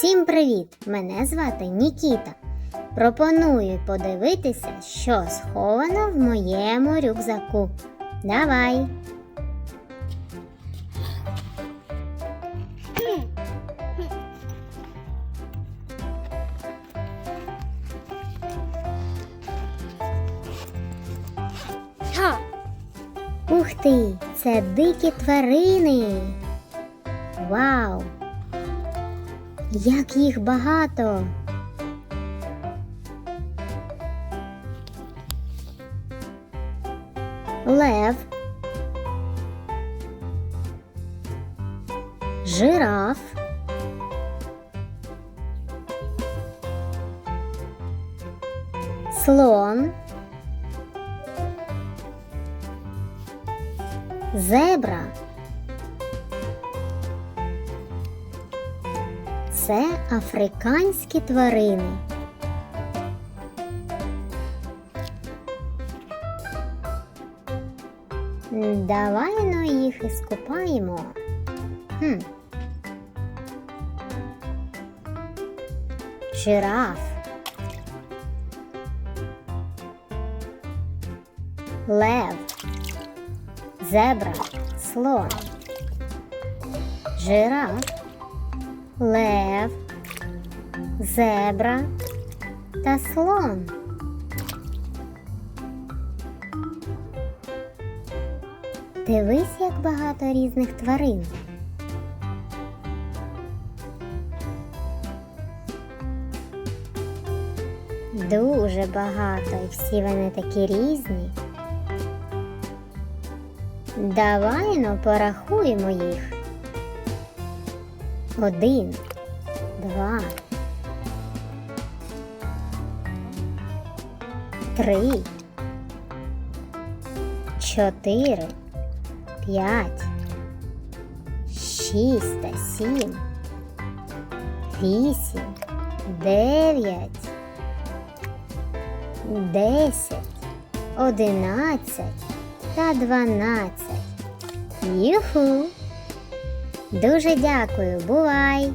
Всім привіт! Мене звати Нікіта. Пропоную подивитися, що сховано в моєму рюкзаку. Давай! Ух ти! Це дикі тварини! Вау! Як їх багато! Лев, жираф, слон, зебра. Це африканські тварини. Давай ну їх і скупаємо. Хм. Жираф. Лев. Зебра. Слон. Жираф. Лев. Зебра та слон. Дивись, як багато різних тварин. Дуже багато, і всі вони такі різні. Давай ну порахуємо їх. Один, два, три, чотири, п'ять, шість та сім, вісім, дев'ять, десять, одинадцять та дванадцять. Юху! Дуже дякую, бувай!